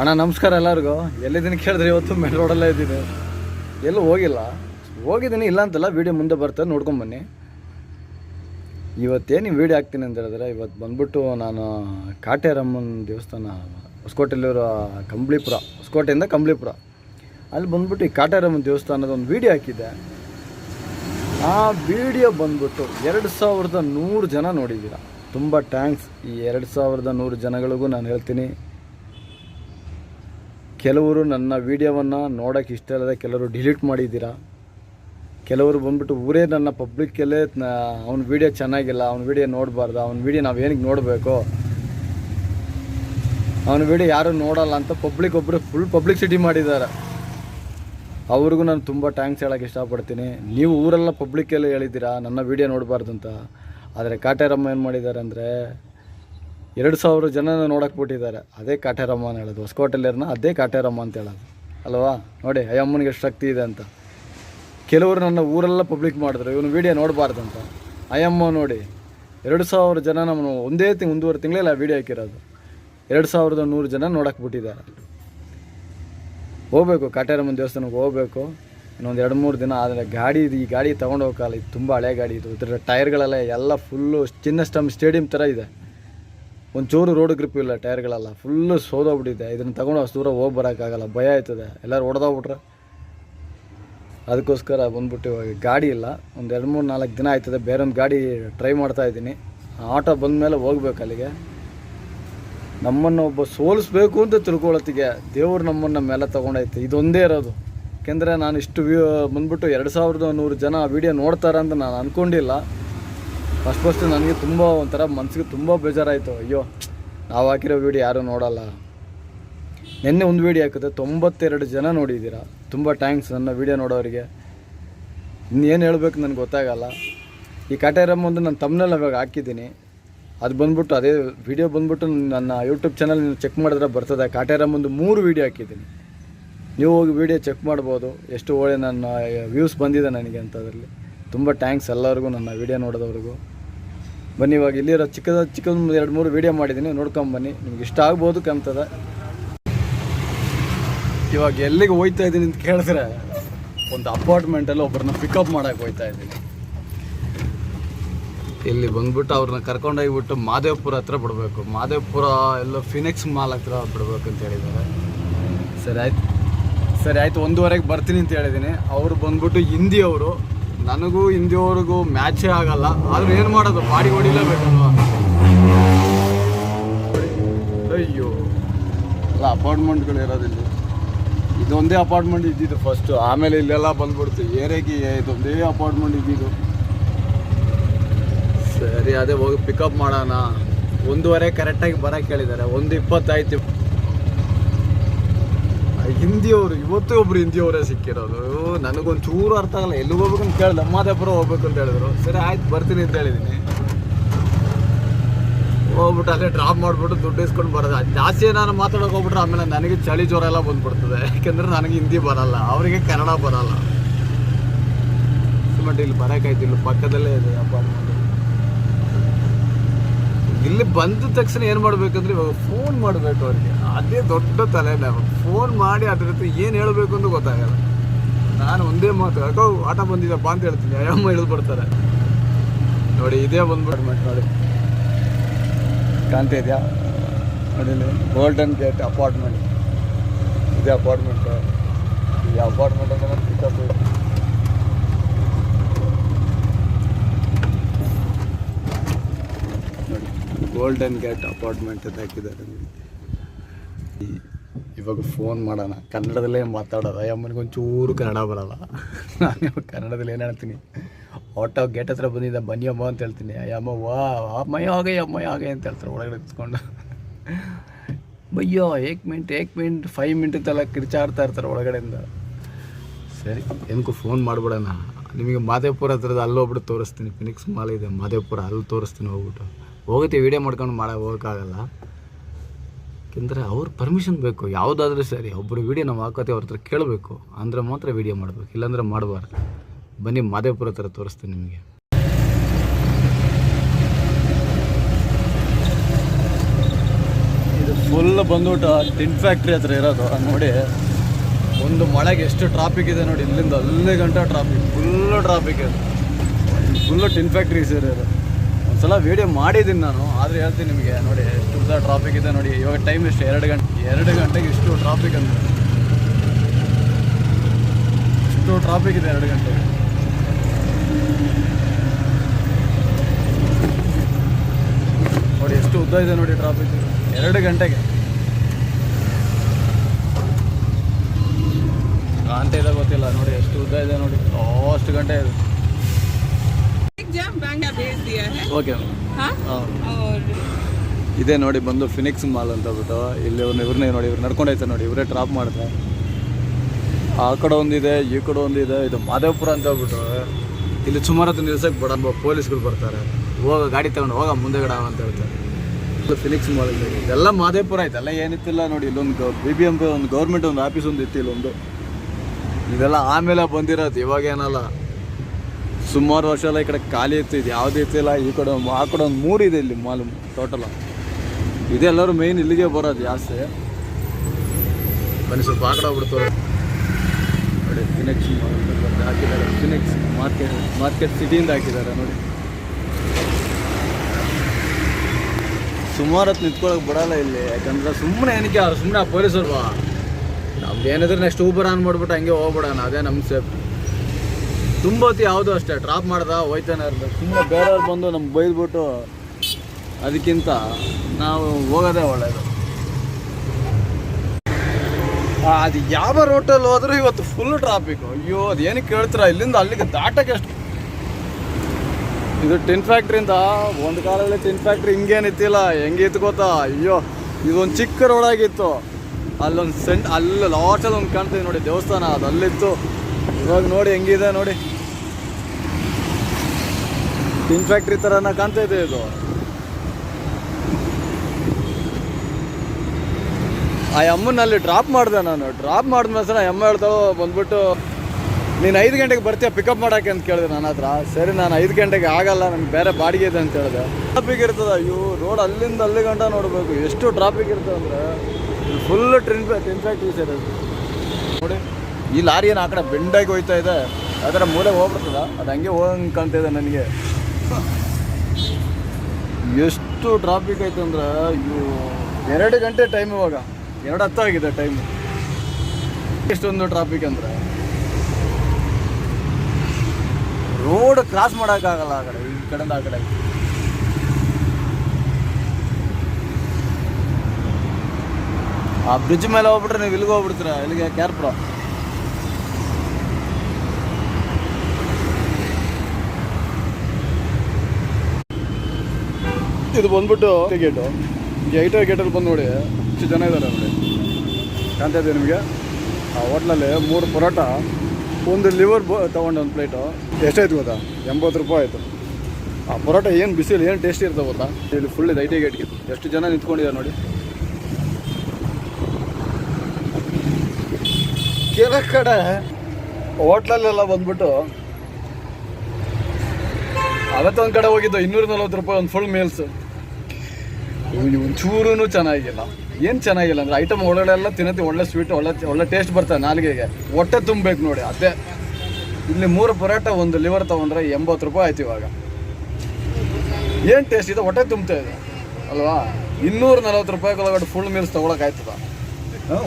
ಅಣ್ಣ, ನಮಸ್ಕಾರ ಎಲ್ಲರಿಗೂ. ಎಲ್ಲಿದ್ದೀನಿ ಕೇಳಿದ್ರೆ ಇವತ್ತು ಮೆಟ್ ರೋಡಲ್ಲೇ ಇದ್ದೀನಿ. ಎಲ್ಲೂ ಹೋಗಿಲ್ಲ. ಹೋಗಿದ್ದೀನಿ, ಇಲ್ಲ ಅಂತಲ್ಲ ವೀಡಿಯೋ ಮುಂದೆ ಬರ್ತದೆ ನೋಡ್ಕೊಂಬನ್ನಿ ಇವತ್ತೇನು ವೀಡಿಯೋ ಹಾಕ್ತೀನಿ ಅಂತ ಹೇಳಿದ್ರೆ, ಇವತ್ತು ಬಂದ್ಬಿಟ್ಟು ನಾನು ಕಾಟೇರಮ್ಮನ ದೇವಸ್ಥಾನ, ಹೊಸಕೋಟೆಯಲ್ಲಿರೋ ಕಂಬ್ಳಿಪುರ, ಹೊಸಕೋಟೆಯಿಂದ ಕಂಬ್ಳಿಪುರ. ಅಲ್ಲಿ ಬಂದ್ಬಿಟ್ಟು ಈ ಕಾಟೇರಮ್ಮನ ದೇವಸ್ಥಾನದ ಒಂದು ವೀಡಿಯೋ ಹಾಕಿದ್ದೆ. ಆ ವಿಡಿಯೋ ಬಂದ್ಬಿಟ್ಟು ಎರಡು ಸಾವಿರದ ನೂರು ಜನ ನೋಡಿದ್ದೀರ. ತುಂಬ ಟ್ಯಾಂಕ್ಸ್ ಈ ಎರಡು ಸಾವಿರದ ನೂರು ಜನಗಳಿಗೂ ನಾನು ಹೇಳ್ತೀನಿ. ಕೆಲವರು ನನ್ನ ವೀಡಿಯೋವನ್ನು ನೋಡೋಕ್ಕೆ ಇಷ್ಟ ಇಲ್ಲದೆ ಕೆಲವರು ಡಿಲೀಟ್ ಮಾಡಿದ್ದೀರಾ? ಕೆಲವರು ಬಂದ್ಬಿಟ್ಟು, ಊರೇ ನನ್ನ ಪಬ್ಲಿಕ್ಕಲ್ಲೇ ಅವ್ನ ವೀಡಿಯೋ ಚೆನ್ನಾಗಿಲ್ಲ, ಅವ್ನ ವೀಡಿಯೋ ನೋಡಬಾರ್ದು, ಅವ್ನ ವೀಡಿಯೋ ನಾವು ಏನಕ್ಕೆ ನೋಡಬೇಕು? ಅವನ ವೀಡಿಯೋ ಯಾರು ನೋಡಲ್ಲ ಅಂತ ಪಬ್ಲಿಕ್ ಒಬ್ಬರು ಫುಲ್ ಪಬ್ಲಿಸಿಟಿ ಮಾಡಿದ್ದಾರೆ. ಅವ್ರಿಗೂ ನಾನು ತುಂಬ ಟ್ಯಾಂಕ್ಸ್ ಹೇಳೋಕ್ಕೆ ಇಷ್ಟಪಡ್ತೀನಿ. ನೀವು ಊರೆಲ್ಲ ಪಬ್ಲಿಕ್ಕೆಲ್ಲ ಹೇಳಿದ್ದೀರಾ? ನನ್ನ ವೀಡಿಯೋ ನೋಡಬಾರ್ದು ಅಂತ. ಆದರೆ ಕಾಟೇರಮ್ಮ ಏನು ಮಾಡಿದ್ದಾರೆ ಅಂದರೆ ಎರಡು ಸಾವಿರ ಜನ ನೋಡಕ್ಕೆ ಬಿಟ್ಟಿದ್ದಾರೆ. ಅದೇ ಕಾಟೇರಮ್ಮ ಅಂತ ಹೇಳೋದು. ಹೊಸಕೋಟೆಲ್ಲಿರನ ಅದೇ ಕಾಟೇರಮ್ಮ ಅಂತ ಹೇಳೋದು. ಅಲ್ವಾ? ನೋಡಿ, ಅಯ್ಯಮ್ಮನಿಗೆ ಎಷ್ಟು ಶಕ್ತಿ ಇದೆ ಅಂತ. ಕೆಲವರು ನನ್ನ ಊರೆಲ್ಲ ಪಬ್ಲಿಕ್ ಮಾಡಿದ್ರು. ಇವನು ವೀಡಿಯೋ ನೋಡಬಾರ್ದು ಅಂತ. ಅಯ್ಯಮ್ಮ ನೋಡಿ, ಎರಡು ಸಾವಿರ ಜನ ನಮ್ಮನ್ನು ಒಂದೇ ತಿಂಗ್, ಒಂದೂವರೆ ತಿಂಗಳೆಲ್ಲ ವೀಡಿಯೋ ಹಾಕಿರೋದು. ಎರಡು ಸಾವಿರದ ನೂರು ಜನ ನೋಡಕ್ಕೆ ಬಿಟ್ಟಿದ್ದಾರೆ. ಹೋಗ್ಬೇಕು ಕಾಟೇರಮ್ಮನ ದೇವಸ್ಥಾನಕ್ಕೆ ಹೋಗ್ಬೇಕು. ಇನ್ನೊಂದು ಎರಡು ಮೂರು ದಿನ ಆದರೆ ಗಾಡಿ ಇದು ಈ ಗಾಡಿ ತೊಗೊಂಡು ಹೋಗಲ್ಲ ಇದು ತುಂಬ ಹಳೆ ಗಾಡಿ ಇದು. ಇದರ ಟೈರ್ಗಳೆಲ್ಲ ಎಲ್ಲ ಫುಲ್ಲು ಚಿನ್ನ ಸ್ಟಮ್ ಸ್ಟೇಡಿಯಂ ಥರ ಇದೆ. ಒಂಚೂರು ರೋಡ್ ಗ್ರಿಪ್ ಇಲ್ಲ ಟೈರ್ಗಳೆಲ್ಲ. ಫುಲ್ಲು ಸೋದೋಗ್ಬಿಟ್ಟಿದೆ ಇದನ್ನು ತೊಗೊಂಡು ಅಷ್ಟು ದೂರ ಹೋಗಿ ಬರೋಕ್ಕಾಗಲ್ಲ. ಭಯ ಆಯ್ತದೆ. ಎಲ್ಲರೂ ಹೊಡೆದೋಗ್ಬಿಟ್ರೆ ಅದಕ್ಕೋಸ್ಕರ ಬಂದ್ಬಿಟ್ಟು ಗಾಡಿ ಇಲ್ಲ. ಒಂದು ಎರಡು ಮೂರು ನಾಲ್ಕು ದಿನ ಆಯ್ತದೆ. ಬೇರೊಂದು ಗಾಡಿ ಟ್ರೈ ಮಾಡ್ತಾ ಇದ್ದೀನಿ. ಆಟೋ ಬಂದ ಮೇಲೆ ಹೋಗ್ಬೇಕು ಅಲ್ಲಿಗೆ. ನಮ್ಮನ್ನು ಒಬ್ಬ ಸೋಲಿಸ್ಬೇಕು ಅಂತ ತಿಳ್ಕೊಳತ್ತಿಗೆ ದೇವ್ರು ನಮ್ಮನ್ನು ಮೇಲೆ ತೊಗೊಂಡೈತೆ. ಇದೊಂದೇ ಇರೋದು. ಯಾಕೆಂದರೆ ನಾನು ಇಷ್ಟು ವ್ಯೂ ಬಂದ್ಬಿಟ್ಟು ಎರಡು ಸಾವಿರದ ನೂರು ಜನ ವೀಡಿಯೋ ನೋಡ್ತಾರೆ ಅಂತ ನಾನು ಅಂದ್ಕೊಂಡಿಲ್ಲ ಫಸ್ಟ್ ಫಸ್ಟ್ ನನಗೆ ತುಂಬ ಒಂಥರ ಮನಸ್ಸಿಗೆ ತುಂಬ ಬೇಜಾರಾಯಿತು. ಅಯ್ಯೋ, ನಾವು ಹಾಕಿರೋ ವೀಡಿಯೋ ಯಾರೂ ನೋಡಲ್ಲ. ನಿನ್ನೆ ಒಂದು ವೀಡಿಯೋ ಹಾಕಿದ್ರೆ ತೊಂಬತ್ತೆರಡು ಜನ ನೋಡಿದ್ದೀರಾ. ತುಂಬ ಟ್ಯಾಂಕ್ಸ್ ನನ್ನ ವೀಡಿಯೋ ನೋಡೋರಿಗೆ. ಇನ್ನೇನು ಹೇಳಬೇಕು ನನಗೆ ಗೊತ್ತಾಗಲ್ಲ. ಈ ಕಾಟೇರಮ್ಮ ಒಂದು ನಾನು ತಮ್ಮನೆಲ್ಲ ಇವಾಗ ಹಾಕಿದ್ದೀನಿ. ಅದು ಬಂದ್ಬಿಟ್ಟು ಅದೇ ವಿಡಿಯೋ ಬಂದ್ಬಿಟ್ಟು ನನ್ನ ಯೂಟ್ಯೂಬ್ ಚಾನಲ್ ಚೆಕ್ ಮಾಡಿದ್ರೆ ಬರ್ತದೆ. ಕಾಟೇರಮ್ಮಂದು ಮೂರು ವೀಡಿಯೋ ಹಾಕಿದ್ದೀನಿ. ನೀವು ಹೋಗಿ ವೀಡಿಯೋ ಚೆಕ್ ಮಾಡ್ಬೋದು. ಎಷ್ಟು ಒಳ್ಳೆ ನನ್ನ ವ್ಯೂಸ್ ಬಂದಿದೆ ನನಗೆ ಅಂಥದ್ರಲ್ಲಿ ತುಂಬ ಟ್ಯಾಂಕ್ಸ್ ಎಲ್ಲರಿಗೂ ನನ್ನ ವೀಡಿಯೋ ನೋಡೋದವ್ರಿಗೂ. ಬನ್ನಿ, ಇವಾಗ ಇಲ್ಲಿರೋ ಚಿಕ್ಕದ ಚಿಕ್ಕದ ಎರಡು ಮೂರು ವೀಡಿಯೋ ಮಾಡಿದ್ದೀನಿ ನೋಡ್ಕೊಂಬನ್ನಿ ನಿಮ್ಗೆ ಇಷ್ಟ ಆಗ್ಬೋದು ಕಾಣ್ತದೆ ಇವಾಗ ಎಲ್ಲಿಗೆ ಹೋಯ್ತಾ ಇದ್ದೀನಿ ಅಂತ ಕೇಳಿದ್ರೆ, ಒಂದು ಅಪಾರ್ಟ್ಮೆಂಟಲ್ಲಿ ಒಬ್ಬರನ್ನ ಪಿಕಪ್ ಮಾಡೋಕೆ ಹೋಯ್ತಾ ಇದ್ದೀನಿ. ಇಲ್ಲಿ ಬಂದ್ಬಿಟ್ಟು ಅವ್ರನ್ನ ಕರ್ಕೊಂಡೋಗ್ಬಿಟ್ಟು ಮಾದೇವಪುರ ಹತ್ರ ಬಿಡಬೇಕು. ಮಾದೇವಪುರ ಎಲ್ಲೋ ಫಿನಿಕ್ಸ್ ಮಾಲ್ ಹತ್ರ ಬಿಡಬೇಕು ಅಂತ ಹೇಳಿದ್ದಾರೆ. ಸರಿ ಆಯ್ತು. ಸರಿ ಆಯ್ತು, ಒಂದೂವರೆಗೆ ಬರ್ತೀನಿ ಅಂತ ಹೇಳಿದ್ದೀನಿ. ಅವರು ಬಂದ್ಬಿಟ್ಟು ಹಿಂದಿಯವರು ನನಗೂ ಹಿಂದಿಯವ್ರಿಗೂ ಮ್ಯಾಚೇ ಆಗಲ್ಲ. ಆದ್ರೂ ಏನು ಮಾಡೋದು? ಬಾಡಿ ಹೊಡಿಲೇಬೇಕಲ್ವಾ? ಅಯ್ಯೋ. ಎಲ್ಲ ಅಪಾರ್ಟ್ಮೆಂಟ್ಗಳು ಇರೋದಿಲ್ಲ. ಇದೊಂದೇ ಅಪಾರ್ಟ್ಮೆಂಟ್ ಇದ್ದಿದ್ದು ಫಸ್ಟು ಆಮೇಲೆ ಇಲ್ಲೆಲ್ಲ ಬಂದ್ಬಿಡ್ತು. ಏರಿಯಾಗೆ ಇದೊಂದೇ ಅಪಾರ್ಟ್ಮೆಂಟ್ ಇದ್ದಿದ್ದು. ಸರಿ, ಅದೇ ಹೋಗಿ ಪಿಕಪ್ ಮಾಡೋಣ. ಒಂದೂವರೆ ಕರೆಕ್ಟಾಗಿ ಬರೋಕ್ಕೆ ಹೇಳಿದ್ದಾರೆ. ಒಂದು ಇಪ್ಪತ್ತಾಯ್ತು ಹಿಂದಿಯವರು, ಇವತ್ತು ಒಬ್ರು ಹಿಂದಿಯವರೇ ಸಿಕ್ಕಿರೋದು. ನನಗೊಂದು ಚೂರು ಅರ್ಥ ಆಗಲ್ಲ. ಎಲ್ಲಿಗೆ ಹೋಗ್ಬೇಕಂತ ಕೇಳಿದೆ ನಮ್ಮದೇಪುರ ಹೋಗ್ಬೇಕು ಅಂತ ಹೇಳಿದ್ರು. ಸರಿ, ಆಯ್ತು, ಬರ್ತೀನಿ ಅಂತ ಹೇಳಿದ್ದೀನಿ. ಹೋಗ್ಬಿಟ್ಟು ಅಲ್ಲೇ ಡ್ರಾಪ್ ಮಾಡಿಬಿಟ್ಟು ದುಡ್ಡು ಇಸ್ಕೊಂಡು ಬರೋದು. ಜಾಸ್ತಿ ನಾನು ಮಾತಾಡೋಕೆ ಹೋಗ್ಬಿಟ್ರೆ ಆಮೇಲೆ ನನಗೆ ಚಳಿ ಜ್ವರ ಎಲ್ಲ ಬಂದ್ಬಿಡ್ತದೆ. ಯಾಕೆಂದ್ರೆ ನನಗೆ ಹಿಂದಿ ಬರಲ್ಲ. ಅವರಿಗೆ ಕನ್ನಡ ಬರಲ್ಲ. ಬಟ್ ಇಲ್ಲಿ ಬರೋಕ್ಕಾಯ್ತು ಪಕ್ಕದಲ್ಲೇ ಇದೆ ಅಪಾರ್ಟ್ಮೆಂಟ್. ಇಲ್ಲಿ ಬಂದ ತಕ್ಷಣ ಏನು ಮಾಡಬೇಕಂದ್ರೆ ಇವಾಗ ಫೋನ್ ಮಾಡಬೇಕು ಅವರಿಗೆ. ಅದೇ ದೊಡ್ಡ ತಲೆ ಫೋನ್ ಮಾಡಿ ಅದ್ರ ಜೊತೆ ಏನು ಹೇಳಬೇಕು ಅಂತ ಗೊತ್ತಾಗಲ್ಲ. ನಾನು ಒಂದೇ ಮಾತು, ಯಾಕೋ ಆಟ ಬಂದಿದ್ದಪ್ಪ ಅಂತ ಹೇಳ್ತೀನಿ. ಅಯ್ಯಮ್ಮ ಇಳಿದು ಬರ್ತಾರೆ ನೋಡಿ, ಇದೇ ಬಂದ್ಬಿಟ್ಟು ನೋಡಿ. ಕಾಣ್ತಾ ಇದೆಯಾ? ನೋಡಿ ಗೋಲ್ಡನ್ ಗೇಟ್ ಅಪಾರ್ಟ್ಮೆಂಟ್ ಇದೇ ಅಪಾರ್ಟ್ಮೆಂಟ್ ಈ ಅಪಾರ್ಟ್ಮೆಂಟ್ ಅಂದ್ರೆ ಪಿಕಪ್ ನೋಡಿ ಗೋಲ್ಡನ್ ಗೇಟ್ ಅಪಾರ್ಟ್ಮೆಂಟ್ ಅಂತ ಹಾಕಿದ್ದಾರೆ ಈ- ಇವಾಗ ಫೋನ್ ಮಾಡೋಣ. ಕನ್ನಡದಲ್ಲೇ ಮಾತಾಡೋದು. ಅಮ್ಮನಿಗೆ ಒಂಚೂರು ಕನ್ನಡ ಬರಲ್ಲ. ನಾನು ಇವಾಗ ಕನ್ನಡದಲ್ಲಿ ಏನು ಹೇಳ್ತೀನಿ? ಆಟೋ ಗೇಟ್ ಹತ್ರ ಬಂದಿದ್ದ ಬನ್ನಿ ಅಮ್ಮ ಅಂತ ಹೇಳ್ತೀನಿ. ಅಯ್ಯಮ್ಮ ವಾ ಅಮ್ಮಯ್ಯ ಹಾಗೆ ಅಮ್ಮಯ್ಯ ಹಾಗೆ ಅಂತ ಹೇಳ್ತಾರೆ ಒಳಗಡೆ ಕುತ್ಕೊಂಡು. ಬಯ್ಯೋ ಏಕ್ ಮಿನಿಟ್ ಏಕ್ ಮಿನಿಟ್ ಫೈವ್ ಮಿನಿಟೆಲ್ಲ ಕಿರ್ಚಾಡ್ತಾ ಇರ್ತಾರೆ ಒಳಗಡೆಯಿಂದ. ಸರಿ ಏನಕ್ಕೂ ಫೋನ್ ಮಾಡ್ಬಿಡೋಣ. ನಿಮಗೆ ಮಾದೇಪುರ ಹತ್ರದ ಅಲ್ಲೋಗ್ಬಿಟ್ಟು ತೋರಿಸ್ತೀನಿ. ಫಿನಿಕ್ಸ್ ಮಾಲ್ ಇದೆ ಮಾದೇಪುರ ಅಲ್ಲಿ ತೋರಿಸ್ತೀನಿ ಹೋಗ್ಬಿಟ್ಟು. ಹೋಗುತ್ತೆ ವೀಡಿಯೋ ಮಾಡ್ಕೊಂಡು ಮಾಡೋ, ಹೋಗೋಕ್ಕಾಗಲ್ಲ. ಯಾಕೆಂದರೆ ಅವ್ರ ಪರ್ಮಿಷನ್ ಬೇಕು. ಯಾವುದಾದ್ರೂ ಸರಿ ಒಬ್ಬರು ವೀಡಿಯೋ ನಾವು ಹಾಕೋತೆ, ಅವ್ರ ಹತ್ರ ಕೇಳಬೇಕು. ಅಂದರೆ ಮಾತ್ರ ವೀಡಿಯೋ ಮಾಡಬೇಕು. ಇಲ್ಲಾಂದರೆ ಮಾಡಬಾರ್ದು. ಬನ್ನಿ ಮಾದೇಪುರ ಹತ್ರ ತೋರಿಸ್ತೀನಿ ನಿಮಗೆ. ಇದು ಫುಲ್ ಬಂದ್ಬಿಟ್ಟು ಟಿನ್ ಫ್ಯಾಕ್ಟ್ರಿ ಹತ್ರ ಇರೋದು. ನೋಡಿ, ಒಂದು ಮಳೆಗೆ ಎಷ್ಟು ಟ್ರಾಫಿಕ್ ಇದೆ ನೋಡಿ. ಇಲ್ಲಿಂದ ಅಲ್ಲಿ ಗಂಟೆ ಟ್ರಾಫಿಕ್ ಫುಲ್ಲು ಟ್ರಾಫಿಕ್ ಇದೆ. ಫುಲ್ಲು ಟಿನ್ ಫ್ಯಾಕ್ಟ್ರಿ ಇರೋದು ಸಲ ವೀಡಿಯೋ ಮಾಡಿದ್ದೀನಿ ನಾನು, ಆದರೆ ಹೇಳ್ತೀನಿ ನಿಮಗೆ, ನೋಡಿ ಎಷ್ಟು ಉದ್ದ ಟ್ರಾಫಿಕ್ ಇದೆ ನೋಡಿ, ಇವಾಗ ಟೈಮ್ ಎಷ್ಟು? ಎರಡು ಗಂಟೆ, ಎರಡು ಗಂಟೆಗೆ ಇಷ್ಟು ಟ್ರಾಫಿಕ್ ಅಂದರೆ. ಇಷ್ಟು ಟ್ರಾಫಿಕ್ ಇದೆ ಎರಡು ಗಂಟೆಗೆ. ನೋಡಿ, ಎಷ್ಟು ಉದ್ದ ಇದೆ ನೋಡಿ ಟ್ರಾಫಿಕ್ ಎರಡು ಗಂಟೆಗೆ. ಗಂಟೆ ಇದೆ ಗೊತ್ತಿಲ್ಲ, ನೋಡಿ, ಎಷ್ಟು ಉದ್ದ ಇದೆ ನೋಡಿ. ಅಷ್ಟು ಗಂಟೆ ಇದೆ बैंक का भेज दिया है ಓಕೆ हाँ और ಇದೇ ನೋಡಿ ಬಂದು ಫಿನಿಕ್ಸ್ ಮಾಲ್ ಅಂತ ಬಿಟ್ಟು ಇಲ್ಲಿ ಒಂದು ಇವ್ರನ್ನೇ ನೋಡಿ ಇವ್ರು ನಡ್ಕೊಂಡೈತೆ ನೋಡಿ ಇವರೇ ಡ್ರಾಪ್ ಮಾಡಿದ್ರೆ ಆ ಕಡೆ ಒಂದಿದೆ ಈ ಕಡೆ ಒಂದಿದೆ ಇದು ಮಾದೇವಪುರ ಅಂತ ಹೇಳ್ಬಿಟ್ಟು ಇಲ್ಲಿ ಸುಮಾರು ಹೊತ್ತು ನಿಲ್ಸಕ್ಕೆ ಬಡ ಪೊಲೀಸ್ಗಳು ಬರ್ತಾರೆ ಹೋಗ ಗಾಡಿ ತಗೊಂಡು ಹೋಗ ಮುಂದೆ ಗಡ ಅಂತ ಹೇಳ್ತಾರೆ ಇದು ಫಿನಿಕ್ಸ್ ಮಾಲ್ ಇದೆ ಇದೆಲ್ಲ ಮಾದೇವಪುರ ಐತೆ ಎಲ್ಲ ಏನಿತ್ತಿಲ್ಲ ನೋಡಿ ಇಲ್ಲೊಂದು ಬಿ ಬಿ ಎಂ ಪಿ ಒಂದು ಗೌರ್ಮೆಂಟ್ ಒಂದು ಆಫೀಸ್ ಒಂದು ಇತ್ತು ಇಲ್ಲೊಂದು ಇದೆಲ್ಲ ಆಮೇಲೆ ಬಂದಿರೋದು ಇವಾಗೇನಲ್ಲ ಸುಮಾರು ವರ್ಷ ಎಲ್ಲ ಈ ಕಡೆ ಖಾಲಿ ಇತ್ತು, ಇದು ಯಾವುದೇ ಇಲ್ಲ, ಈ ಕಡೆ ಆ ಕಡೆ ಒಂದು ಮೂರು ಇದೆ ಇಲ್ಲಿ ಮಾಲ್ ಟೋಟಲ್ ಇದೆಲ್ಲರೂ ಮೇಯ್ನ್ ಇಲ್ಲಿಗೆ ಬರೋದು ಜಾಸ್ತಿ. ಬನ್ನಿ ಸ್ವಲ್ಪ ಆ ಕಡೆ ಹೋಗ್ಬಿಡ್ತಾರೆ ನೋಡಿ ಫಿನೆಕ್ಸ್ ಹಾಕಿದ್ದಾರೆ. ಫಿನೆಕ್ಸ್ ಮಾರ್ಕೆಟ್ ಮಾರ್ಕೆಟ್ ಸಿಟಿಯಿಂದ ಹಾಕಿದ್ದಾರೆ, ನೋಡಿ. ಸುಮಾರು ಹೊತ್ತು ನಿಂತ್ಕೊಳ್ಳೋಕೆ ಬಿಡಲ್ಲ ಇಲ್ಲಿ, ಯಾಕಂದ್ರೆ ಸುಮ್ಮನೆ ಏನಕ್ಕೆ ಅವ್ರು ಸುಮ್ಮನೆ ಪೊಲೀಸರು ಬಾ. ನಮ್ದು ಏನಿದ್ರೆ ನೆಕ್ಸ್ಟ್ ಊಬರ್ ಆನ್ ಮಾಡ್ಬಿಟ್ಟು ಹಂಗೆ ಹೋಗ್ಬಿಡೋಣ, ಅದೇ ನಮ್ಮ ಸೇಫ್ ತುಂಬ ಹೊತ್ತು ಯಾವುದು ಅಷ್ಟೇ ಡ್ರಾಪ್ ಮಾಡ್ದ ಹೋಯ್ತಾನೆ ಇರ್ಬೇಕು ಸುಮ್ಮನೆ ಬೇರೆಯವ್ರು ಬಂದು ನಮ್ಗೆ ಬೈದ್ಬಿಟ್ಟು ಅದಕ್ಕಿಂತ ನಾವು ಹೋಗೋದೇ ಒಳ್ಳೆಯದು ಅದು ಯಾವ ರೋಟಲ್ಲಿ ಹೋದ್ರೂ ಇವತ್ತು ಫುಲ್ ಟ್ರಾಫಿಕ್ ಅಯ್ಯೋ, ಅದು ಏನಕ್ಕೆ ಕೇಳ್ತೀರಾ ಇಲ್ಲಿಂದ ಅಲ್ಲಿಗೆ ದಾಟಕ್ಕೆ ಎಷ್ಟು ಇದು ಟಿನ್ ಫ್ಯಾಕ್ಟ್ರಿಯಿಂದ ಒಂದು ಕಾಲದಲ್ಲಿ ಟಿನ್ ಫ್ಯಾಕ್ಟ್ರಿ ಹೆಂಗೆ ಇತ್ತು ಗೊತ್ತಾ? ಅಯ್ಯೋ, ಇದೊಂದು ಚಿಕ್ಕ ರೋಡಾಗಿತ್ತು ಅಲ್ಲೊಂದು ಸೆಂಟ್ ಅಲ್ಲಿ ಲಾಸ್ಟಲ್ಲಿ ಒಂದು ಕಾಣ್ತೀವಿ ನೋಡಿ ದೇವಸ್ಥಾನ, ಅದು ಅಲ್ಲಿತ್ತು. ಇವಾಗ ನೋಡಿ ಹೆಂಗಿದೆ ನೋಡಿ. ಟಿನ್ ಫ್ಯಾಕ್ಟ್ರಿ ಥರನ ಕಾಣ್ತಾ ಇದೆ ಇದು. ಆ ಅಮ್ಮನಲ್ಲಿ ಡ್ರಾಪ್ ಮಾಡಿದೆ ನಾನು. ಡ್ರಾಪ್ ಮಾಡಿದ್ಮೇಲೆ ಆ ಅಮ್ಮ ಹೇಳ್ತಾಳು ಬಂದ್ಬಿಟ್ಟು, ನೀನು ಐದು ಗಂಟೆಗೆ ಬರ್ತೀಯ ಪಿಕಪ್ ಮಾಡೋಕ್ಕೆ ಅಂತ ಕೇಳಿದೆ ನನ್ನ ಹತ್ರ. ಸರಿ, ನಾನು ಐದು ಗಂಟೆಗೆ ಆಗಲ್ಲ ನನಗೆ ಬೇರೆ ಬಾಡಿಗೆ ಇದೆ ಅಂತ ಹೇಳಿದೆ. ಟ್ರಾಫಿಕ್ ಇರ್ತದೆ? ಅಯ್ಯೋ ರೋಡ್ ಅಲ್ಲಿಂದ ಅಲ್ಲಿ ಗಂಟ ನೋಡಬೇಕು. ಎಷ್ಟು ಟ್ರಾಫಿಕ್ ಇರ್ತದೆ ಅಂದರೆ ಫುಲ್ ಟ್ರಿನ್ ಟ್ರಿನ್ ಫ್ಯಾಕ್ಟ್ರೀಸ್ ಇರೋದು ನೋಡಿ, ಈ ಲಾರಿ ಏನು ಆ ಕಡೆ ಬೆಂಡಾಗಿ ಹೋಯ್ತಾ ಇದೆ? ಅದರ ಮೂಲೆ ಹೋಗ್ಬಿಡ್ತದ? ಅದು ಹಂಗೆ ಹೋಗಂಗೆ ಕಾಣ್ತಾ ಇದೆ ನನಗೆ. ಎಷ್ಟು ಟ್ರಾಫಿಕ್ ಆಯ್ತು ಅಂದ್ರೆ ಅಯ್ಯೋ ಎರಡು ಗಂಟೆ ಟೈಮ್ ಇವಾಗ. ಎರಡು ಹತ್ತು ಆಗಿದೆ ಟೈಮ್ ಎಷ್ಟೊಂದು ಟ್ರಾಫಿಕ್ ಅಂದ್ರೆ. ರೋಡ್ ಕ್ರಾಸ್ ಮಾಡೋಕ್ಕಾಗಲ್ಲ ಆ ಕಡೆ, ಈ ಕಡೆಯಿಂದ ಆ ಕಡೆ. ಆ ಬ್ರಿಡ್ಜ್ ಮೇಲೆ ಹೋಗ್ಬಿಟ್ರೆ ನೀವು ಇಲ್ಲಿಗೆ ಹೋಗ್ಬಿಡ್ತೀರಾ? ಇಲ್ಲಿಗೆ ಕ್ಯಾರ್ಪುರ ಇದು ಬಂದ್ಬಿಟ್ಟು ಗೇಟು ಐಟೋ ಗೇಟಲ್ಲಿ ಬಂದು ನೋಡಿ ಎಷ್ಟು ಜನ ಇದ್ದಾರೆ ನೋಡಿ. ಕಾಣ್ತಾ ಇದೆ ನಿಮಗೆ? ಆ ಹೋಟ್ಲಲ್ಲಿ ಮೂರು ಪರೋಟ, ಒಂದು ಲಿವರ್ ಬ ತೊಗೊಂಡು ಒಂದು ಪ್ಲೇಟು ಎಷ್ಟಾಯ್ತು ಗೊತ್ತಾ? ಎಂಬತ್ತು ರೂಪಾಯಿ ಆಯಿತು. ಆ ಪರೋಟ ಏನು ಬಿಸಿಲು ಏನು ಟೇಸ್ಟಿ ಇರ್ತವೆ ಗೊತ್ತಾ? ಇಲ್ಲಿ ಫುಲ್ ಇದೆ ಐ ಟಿ ಗೇಟ್ಗೆ ಎಷ್ಟು ಜನ ನಿಂತ್ಕೊಂಡಿದ್ದಾರೆ ನೋಡಿ. ಕೆಲ ಕಡೆ ಹೋಟ್ಲಲ್ಲೆಲ್ಲ ಬಂದ್ಬಿಟ್ಟು ಅವತ್ತೊಂದು ಕಡೆ ಹೋಗಿದ್ದು ಇನ್ನೂರ ನಲ್ವತ್ತು ರೂಪಾಯಿ ಒಂದು ಫುಲ್ ಮೀಲ್ಸ್ ಒಂಚೂರು ಚೆನ್ನಾಗಿಲ್ಲ. ಏನು ಚೆನ್ನಾಗಿಲ್ಲ ಅಂದ್ರೆ ಐಟಮ್ ಒಳಗಡೆ ಎಲ್ಲ ತಿನ್ನತಿ ಒಳ್ಳೆ ಸ್ವೀಟ್ ಒಳ್ಳೆ ಒಳ್ಳೆ ಟೇಸ್ಟ್ ಬರ್ತದೆ ನಾಲ್ಗೆಗೆ. ಹೊಟ್ಟೆ ತುಂಬಬೇಕು ನೋಡಿ, ಅದೇ. ಇಲ್ಲಿ ಮೂರು ಪರೋಟ ಒಂದು ಲಿವರ್ ತಗೊಂಡ್ರೆ ಎಂಬತ್ತು ರೂಪಾಯಿ ಆಯ್ತು ಇವಾಗ. ಏನು ಟೇಸ್ಟ್ ಇದೆ? ಹೊಟ್ಟೆ ತುಂಬ್ತಾ ಇದೆ. ಅಲ್ವಾ? ಇನ್ನೂರ ನಲ್ವತ್ತು ರೂಪಾಯಿ ಒಳಗಡೆ ಫುಲ್ ಮೀಲ್ಸ್ ತೊಗೊಳಕ್ಕೆ ಆಯ್ತದ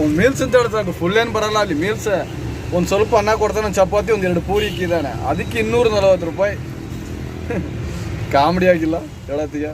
ಒಂದು ಮೀಲ್ಸ್ ಅಂತ ಹೇಳ್ತಾರೆ ಫುಲ್ ಏನು ಬರಲ್ಲ ಅಲ್ಲಿ. ಮೀಲ್ಸ್ ಒಂದು ಸ್ವಲ್ಪ ಅನ್ನ ಕೊಡ್ತಾನೆ, ಚಪಾತಿ, ಒಂದು ಎರಡು ಪೂರಿ ಇಕ್ಕಿದ್ದಾನೆ. ಅದಕ್ಕೆ ಇನ್ನೂರ ನಲ್ವತ್ತು ರೂಪಾಯಿ. ಕಾಮಿಡಿ ಆಗಿಲ್ಲ, ಹೇಳತ್ತೀಯ?